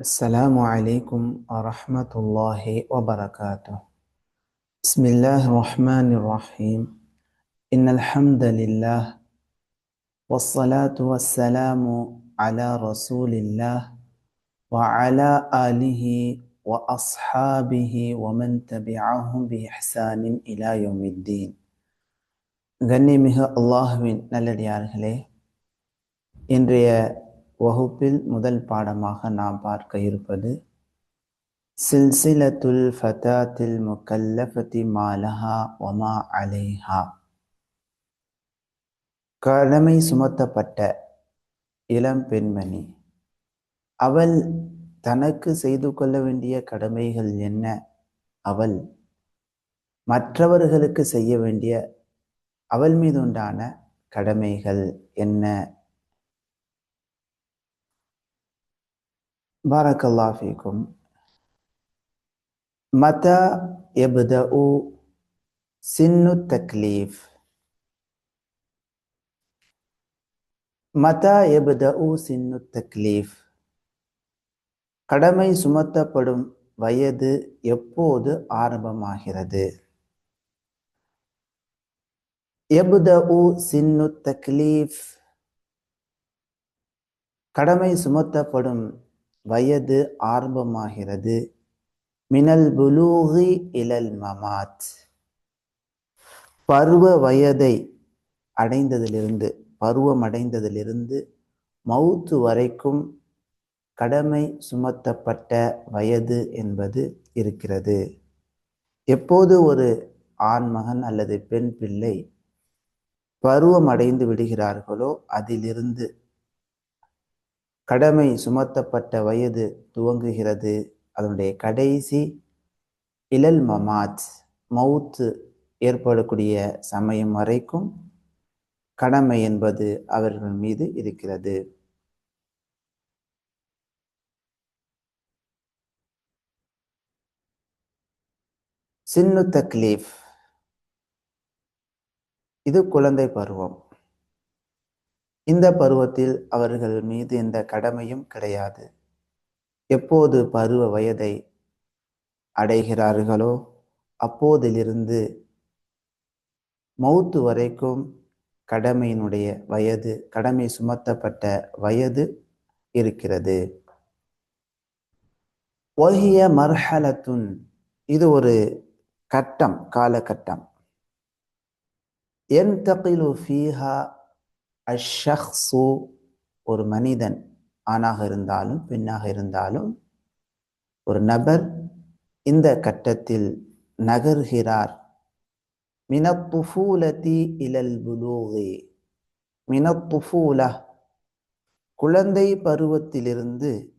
السلام عليكم ورحمة الله وبركاته بسم الله الرحمن الرحيم إن الحمد لله والصلاة والسلام على رسول الله وعلى آله وأصحابه ومن تبعهم بإحسان إلى يوم الدين கண்ணிமிகு அல்லாஹுவின் நல்லடியார்களே இன்றைய வகுப்பில் முதல் பாடமாக நாம் பார்க்க இருப்பது சில்சிலத்துல் ஃபதாத்தில் முக்கல்லஃபதி மாலஹா ஒமா அலைஹா. கடமை சுமத்தப்பட்ட இளம் பெண்மணி அவள் தனக்கு செய்து கொள்ள வேண்டிய கடமைகள் என்ன? அவள் மற்றவர்களுக்கு செய்ய வேண்டிய அவள் மீது உண்டான கடமைகள் என்ன? Barakallah எபுத உ yabda'u தக்லீஃப் taklif. எபுத உ சின்னு தக்லீஃப் கடமை சுமத்தப்படும் வயது எப்போது ஆரம்பமாகிறது? எபுத உ சின்னு தக்லீஃப். கடமை சுமத்தப்படும் வயது ஆரம்பமாகிறது. மினல் புலூகி இலல் மமாத். பருவ வயதை அடைந்ததிலிருந்து பருவம் அடைந்ததிலிருந்து மவுத்து வரைக்கும் கடமை சுமத்தப்பட்ட வயது என்பது இருக்கிறது. எப்போது ஒரு ஆண்மகன் அல்லது பெண் பிள்ளை பருவம் அடைந்து விடுகிறார்களோ அதிலிருந்து கடமை சுமத்தப்பட்ட வயது துவங்குகிறது. அதனுடைய கடைசி இளல் மமாத் மவுத்து ஏற்படக்கூடிய சமயம் வரைக்கும் கடமை என்பது அவர்கள் மீது இருக்கிறது. சின்னு தக்லீஃப். இது குழந்தை பருவம். இந்த பருவத்தில் அவர்கள் மீது எந்த கடமையும் கிடையாது. எப்போது பருவ வயதை அடைகிறார்களோ அப்போதிலிருந்து மௌத்து வரைக்கும் கடமையினுடைய வயது கடமை சுமத்தப்பட்ட வயது இருக்கிறது. ஒஹிய மர்ஹலத்துன் இது ஒரு கட்டம் காலகட்டம். என் தகிலு ஃபீஹா அஷக்ஸு ஒரு மனிதன் ஆணாக இருந்தாலும் பெண்ணாக இருந்தாலும் ஒரு நபர் இந்த கட்டத்தில் நகர்கிறார். மினத்துஃபூலதி இலல் புலூகி. மினத்துஃபூல குழந்தை பருவத்திலிருந்து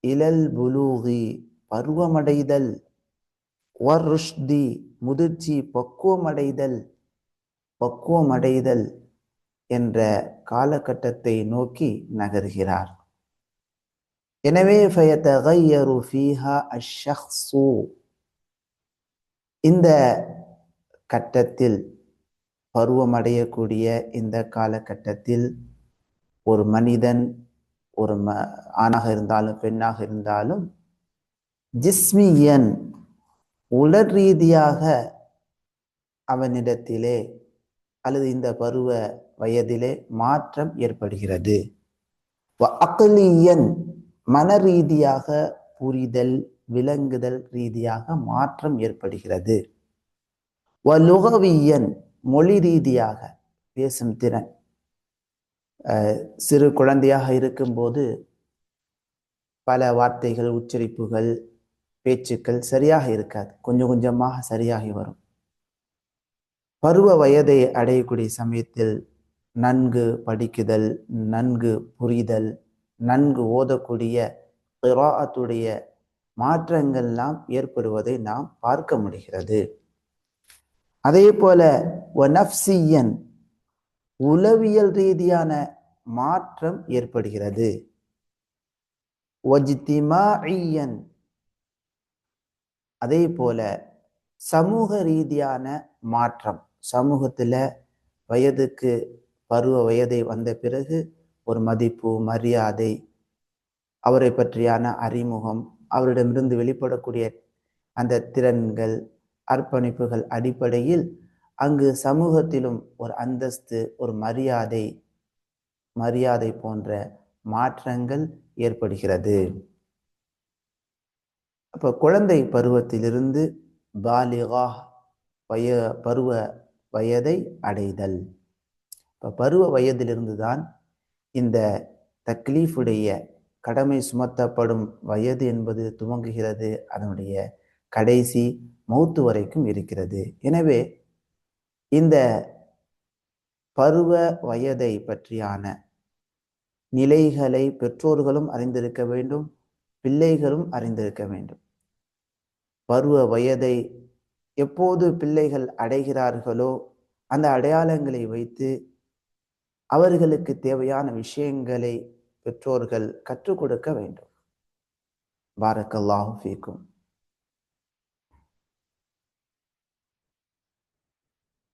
இலல் புலூகி. பருவமடைதல். வர்ருஷ்தி. முதிர்ச்சி. பக்குவமடைதல். பக்குவமடைதல். என்ற காலகட்டத்தை நோக்கி நகர்கிறார். எனவே இந்த கட்டத்தில் பருவமடையக்கூடிய இந்த காலகட்டத்தில் ஒரு மனிதன் ஒரு ம ஆணாக இருந்தாலும் பெண்ணாக இருந்தாலும் ஜிஸ்மியன் உடல் ரீதியாக அவனிடத்திலே அல்லது இந்த பருவ வயதிலே மாற்றம் ஏற்படுகிறது. அக்கலியன் மன ரீதியாக புரிதல் விளங்குதல் ரீதியாக மாற்றம் ஏற்படுகிறது. வலுகவியன் மொழி ரீதியாக பேசும் திறன். சிறு குழந்தையாக இருக்கும்போது பல வார்த்தைகள் உச்சரிப்புகள் பேச்சுக்கள் சரியாக இருக்காது. கொஞ்சம் கொஞ்சமாக சரியாகி வரும். பருவ வயதை அடையக்கூடிய சமயத்தில் நன்கு படிக்குதல் நன்கு புரிதல் நன்கு ஓதக்கூடிய கிராத்துடைய மாற்றங்கள்லாம் ஏற்படுவதை நாம் பார்க்க முடிகிறது. அதே போல ஒனப்சியன் உளவியல் ரீதியான மாற்றம் ஏற்படுகிறது. அதே போல சமூக ரீதியான மாற்றம். சமூகத்தில் வயதுக்கு பருவ வயதை வந்த பிறகு ஒரு மதிப்பு மரியாதை அவரை பற்றியான அறிமுகம் அவரிடமிருந்து வெளிப்படக்கூடிய அந்த திறன்கள் அர்ப்பணிப்புகள் அடிப்படையில் அங்கு சமூகத்திலும் ஒரு அந்தஸ்து ஒரு மரியாதை மரியாதை போன்ற மாற்றங்கள் ஏற்படுகிறது. அப்போ குழந்தை பருவத்திலிருந்து பாலிகா வய பருவ வயதை அடைதல். இப்போ பருவ வயதிலிருந்து தான் இந்த தக்லீஃபுடைய கடமை சுமத்தப்படும் வயது என்பது துவங்குகிறது. அதனுடைய கடைசி மௌத்து வரைக்கும் இருக்கிறது. எனவே இந்த பருவ வயதை பற்றியான நிலைகளை பெற்றோர்களும் அறிந்திருக்க வேண்டும் பிள்ளைகளும் அறிந்திருக்க வேண்டும். பருவ வயதை எப்போது பிள்ளைகள் அடைகிறார்களோ அந்த அடையாளங்களை வைத்து அவர்களுக்கு தேவையான விஷயங்களை பெற்றோர்கள் கற்றுக் கொடுக்க வேண்டும். பாரக்கல்லாஹு ஃபீக்கும்.